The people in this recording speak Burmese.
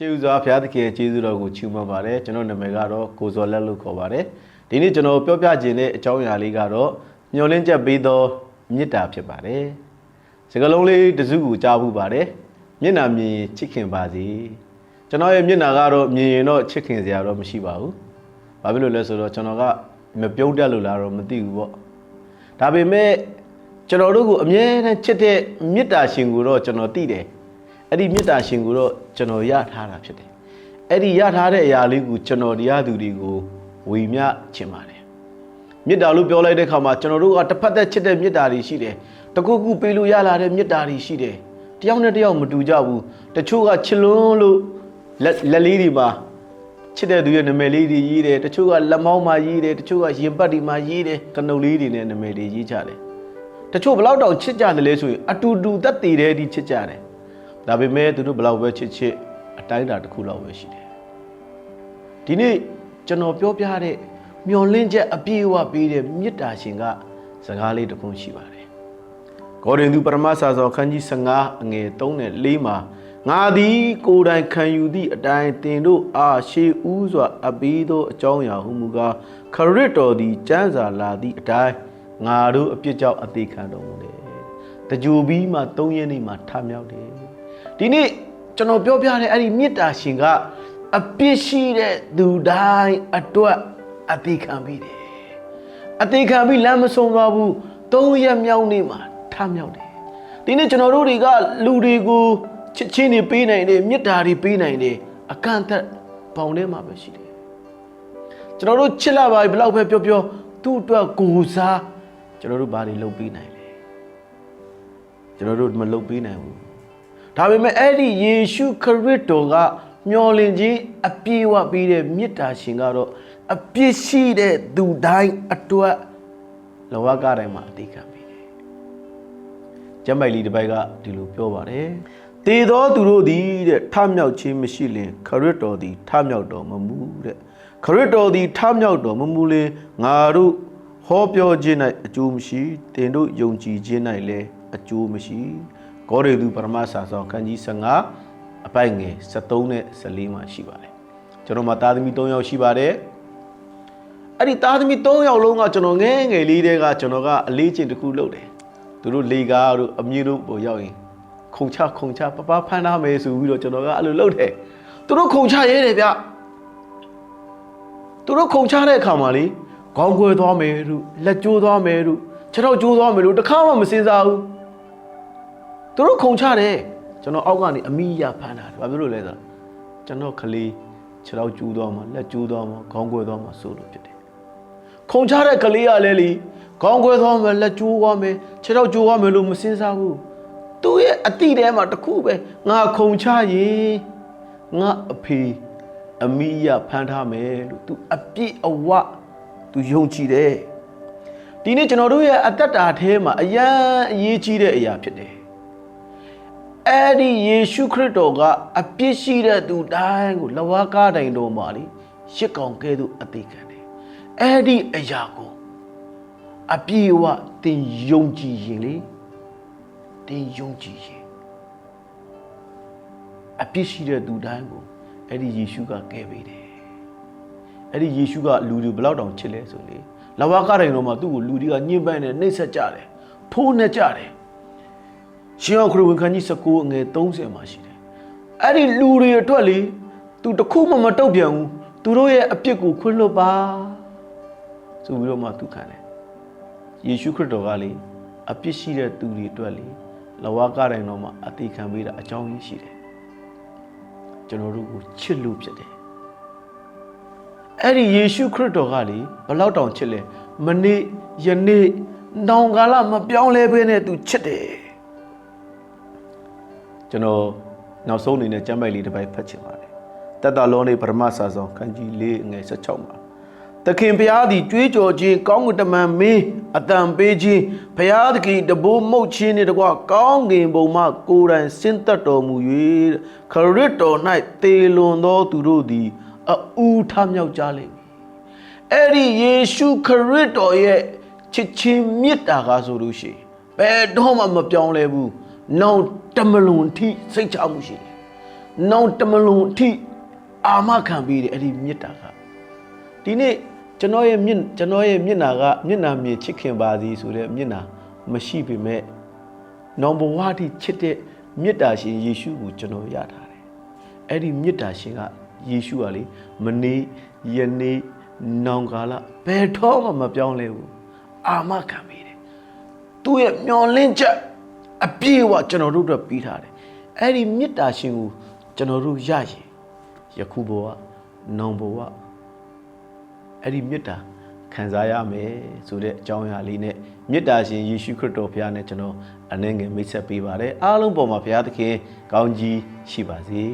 ရှေးဦးစွာဘုရားသခင်ရဲ့ကျေးဇူးတော်ကိုချီးမွမ်းပါတယ်ကျွန်တော်နာမည်ကတော့ကိုဇော်လက်လို့ခေါ်ပါတယ်ဒီနေ့ကျွန်တော်ပြောပြခြင်းတဲ့အကြောင်းအရာလေးကတော့မျောလင်းချက်ပေးသောမေတ္တာဖြစ်ပါတယ်စကားလုံးလေးတစ်စုကိုကြားဘူးပါတယ်မျက်နှာမြင်ချစ်ခင်ပါစေကျွန်တော်ရဲ့မျက်နှာကတော့မြင်ရင်တော့ချစ်ခင်စရာတော့မရှိပါဘူးဘာဖြစ်လို့လဲဆိုတော့ကျွန်တော်ကမပြုံးတက်လို့လားတော့မသိဘူးပေါ့ဒါပေမဲ့ကျွန်တော်တို့ကိုအမြဲတမ်းချစ်တဲ့မေတ္တာရှင်ကိုတော့ကျွန်တော်သိတယ် အဲ့ဒီမေတ္တာရှင်ကိုတော့ကျွန်တော်ရထားတာဖြစ်တယ်။အဲ့ဒီရထားတဲ့အရာလေးကိုကျွန်တော်တရားသူတွေကိုဝေမျှချင်ပါတယ်။မေတ္တာလို့ပြောလိုက်တဲ့အခါမှာကျွန်တော်တို့ကတစ်ဖက်သက်ချစ်တဲ့မေတ္တာတွေရှိတယ်။တခုခုပေးလို့ရလာတဲ့မေတ္တာတွေရှိတယ်။တယောက်နဲ့တယောက်မတူကြဘူး။တချို့ကချစ်လွန်းလို့လက်လက်လေးတွေမှာချစ်တဲ့သူရဲ့နာမည်လေးတွေရေးတယ်။တချို့ကလက်မောင်းမှာရေးတယ်။တချို့ကရင်ပတ်တွေမှာရေးတယ်။ကနုတ်လေးတွေနဲ့နာမည်တွေရေးကြတယ်။တချို့ဘလောက်တောင်ချစ်ကြတယ်လဲဆိုရင်အတူတူသက်တည်တဲ့ဒီချစ်ကြတယ်။ ဒါပေမဲ့သူတို့ဘလောက်ပဲချစ်ချစ်အတိုင်းအတာတစ်ခုလောက်ပဲရှိတယ်ဒီနေ့ကျွန်တော်ပြောပြတဲ့မျောလင့်ချက်အပြည့်အဝပေးတဲ့မေတ္တာရှင်ကစကားလေးတစ်ခုရှိပါတယ်ဂေါရင်သူပရမဆာသောခန်းကြီး15အငယ်3နဲ့4မှာငါသည်ကိုယ်တိုင်ခံယူသည့်အတိုင်းတင်တို့အားရှေးဥစွာအပီးသောအကြောင်းအရာဟုမူကားခရစ်တော်သည်စံစာလာသည့်အတိုင်းငါတို့အပြစ်ကြောင့်အသေးခံတော်မူတယ်တကြိုပြီးမှ3ရက်နေ့မှထမြောက်တယ် ဒီနေ့ကျွန်တော်ပြောပြတဲ့အဲ့ဒီမေတ္တာရှင်ကအပြစ်ရှိတဲ့သူတိုင်းအတွက်အသေးခံပြီးတယ်အသေးခံပြီးလမ်းမဆုံးသွားဘူးသုံးရက်မြောက်နေ့မှာထမြောက်တယ်ဒီနေ့ကျွန်တော်တို့တွေကလူတွေကိုချစ်ချင်းတွေပေးနိုင်တယ်မေတ္တာတွေပေးနိုင်တယ်အကန့်အသတ်ပေါင်ထဲမှာပဲရှိတယ်ကျွန်တော်တို့ချစ်လာပါပြီဘယ်လောက်ပဲပြောပြောသူ့အတွက်ကိုယ်စားကျွန်တော်တို့ဘာတွေလုပ်ပေးနိုင်လဲကျွန်တော်တို့မလုပ်ပေးနိုင်ဘူး ဒါပေမဲ့အဲ့ဒီယေရှုခရစ်တော်ကမျောလင့်ခြင်းအပြည့်အဝပေးတဲ့မေတ္တာရှင်ကတော့အပြစ်ရှိတဲ့သူတိုင်းအတွက်လောကတိုင်းမှာအသေးခံပေးတယ်။ကျမ်းပိုက်လေးတစ်ပိုက်ကဒီလိုပြောပါတယ်။တေသောသူတို့သည်တဲ့ထမြောက်ခြင်းမရှိလင်ခရစ်တော်သည်ထမြောက်တော်မမူတဲ့ခရစ်တော်သည်ထမြောက်တော်မမူလင်ငါတို့ဟောပြောခြင်း၌အကျိုးမရှိတင်တို့ယုံကြည်ခြင်း၌လည်းအကျိုးမရှိ ဂေါရေသူပရမဆာဆောင်ခန်းကြီး15အပိုက်ငယ်73နဲ့14မှာရှိပါတယ်ကျွန်တော်မှာသားသမီး3ယောက်ရှိပါတယ်အဲ့ဒီသားသမီး3ယောက်လုံးကကျွန်တော်ငယ်ငယ်လေးတည်းကကျွန်တော်ကအလေးကျင့်တစ်ခုလုပ်တယ်သူတို့လေကားတို့အမြင့်တို့ပေါ်ရောက်ရင်ခုံချခုံချပပဖမ်းထားမယ်ဆိုပြီးတော့ကျွန်တော်ကအဲ့လိုလုပ်တယ်သူတို့ခုံချရဲတယ်ဗျသူတို့ခုံချတဲ့အခါမှာလေခေါင်းခွဲသွားမယ်တို့လက်ကျိုးသွားမယ်တို့ခြေထောက်ကျိုးသွားမယ်တို့တခါမှမစင်စားဘူး သူတို့ခုံချတယ်ကျွန်တော်အောက်ကနေအမိရဖမ်းတာတယ်ဘာဖြစ်လို့လဲဆိုတော့ကျွန်တော်ကလေးခြေထောက်ကျူးသွားမှာလက်ကျူးသွားမှာခေါင်းကွယ်သွားမှာဆိုလို့ဖြစ်တယ်ခုံချတဲ့ကလေးကလည်းလီခေါင်းကွယ်သွားမယ်လက်ကျူးသွားမယ်ခြေထောက်ကျူးသွားမယ်လို့မစင်စားဘူးသူ့ရဲ့အတိထဲမှာတစ်ခုပဲငါခုံချရင်ငါအဖေအမိရဖမ်းထားမယ်လို့သူအပြည့်အဝသူယုံကြည်တယ်ဒီနေ့ကျွန်တော်တို့ရဲ့အသက်တာထဲမှာအရန်အရေးကြီးတဲ့အရာဖြစ်တယ် အဲ့ဒီယေရှုခရစ်တော်ကအပြစ်ရှိတဲ့သူတိုင်းကိုလဝါကားတိုင်တော်မှာလေရှစ်ကောင်ကဲ့သို့အသေးခံတယ်အဲ့ဒီအရာကိုအပြည့်အဝသင်ယုံကြည်ရင်လေသင်ယုံကြည်ရင်အပြစ်ရှိတဲ့သူတိုင်းကိုအဲ့ဒီယေရှုကကဲပေးတယ်အဲ့ဒီယေရှုကလူတွေဘယ်လောက်တောင်ချစ်လဲဆိုလေလဝါကားတိုင်တော်မှာသူ့ကိုလူတွေကညှဉ်းပန်းနေနှိပ်စက်ကြတယ်ထိုးနှက်ကြတယ် ရှင်ယောခရစ်ဝင်ခန်းကြီး19အငယ်30မှာရှိတယ်။အဲ့ဒီလူတွေအတွက်လေသူတခုမှမတုတ်ပြန်ဘူး။သူတို့ရဲ့အပြစ်ကိုခွင့်လွတ်ပါဆိုပြီးတော့မှသူခံတယ်။ယေရှုခရစ်တော်ကလေအပြစ်ရှိတဲ့သူတွေအတွက်လေလဝါကတိုင်းတော်မှာအသေးခံပေးတာအကြောင်းရင်းရှိတယ်။ကျွန်တော်တို့ကိုချစ်လို့ဖြစ်တယ်။အဲ့ဒီယေရှုခရစ်တော်ကလေဘလောက်တောင်ချစ်လဲမနေ့ယနေ့နောင်ကာလမပြောင်းလဲဘဲနဲ့သူချစ်တယ်။ ကျွန်တော်နောက်ဆုံးအနေနဲ့ကျမ်းပိုက်လေးတစ်ပိုက်ဖတ်ချင်ပါတယ်တတလုံးလေးပရမဆာဆောင်ခန်းကြီး၄ငယ်16မှာသခင်ဘုရားသည်ကြွေးကြော်ခြင်းကောင်းကင်တမန်မင်းအတန်ပေးခြင်းဘုရားသခင်တဘိုးမှုတ်ခြင်းနှင့်တကွကောင်းကင်ဘုံမှကိုယ်တိုင်ဆင်းသက်တော်မူ၍ခရစ်တော်၌တေလွန်သောသူတို့သည်အူထမြောက်ကြလိမ့်မည်အဲ့ဒီယေရှုခရစ်တော်ရဲ့ချစ်ချင်းမေတ္တာကားဆိုလို့ရှိရင်ဘယ်တော့မှမပြောင်းလဲဘူး နောက်တမလွန်ထိစိတ်ချမှုရှိတယ်နောင်တမလွန်အထိအာမခံပြီးတယ်အဲ့ဒီမေတ္တာကဒီနေ့ကျွန်တော်ရဲ့မျက်ကျွန်တော်ရဲ့မျက်နာကမျက်နာမြင်ချစ်ခင်ပါသည်ဆိုတဲ့မျက်နာမရှိပေမဲ့နောင်ဘဝတိချစ်တဲ့မေတ္တာရှင်ယေရှုကိုကျွန်တော်ရထားတယ်အဲ့ဒီမေတ္တာရှင်ကယေရှုကလေမနေ့ယနေ့နောင်ကာလဘယ်တော့မှမပြောင်းလဲဘူးအာမခံပြီးတယ်သူ့ရဲ့မျောလင့်ချက် အပြည့်အဝကျွန်တော်တို့အတွက်ပြီးထားတယ်အဲ့ဒီမေတ္တာရှင်ကိုကျွန်တော်တို့ရရင်ယခုဘဝနောင်ဘဝအဲ့ဒီမေတ္တာခံစားရမယ်ဆိုတဲ့အကြောင်းအရာလေးနဲ့မေတ္တာရှင်ယေရှုခရစ်တော်ဘုရားနဲ့ကျွန်တော်အနေငယ်မိတ်ဆက်ပေးပါတယ်အားလုံးပေါ်မှာဘုရားသခင်ကောင်းကြီးရှိပါစေ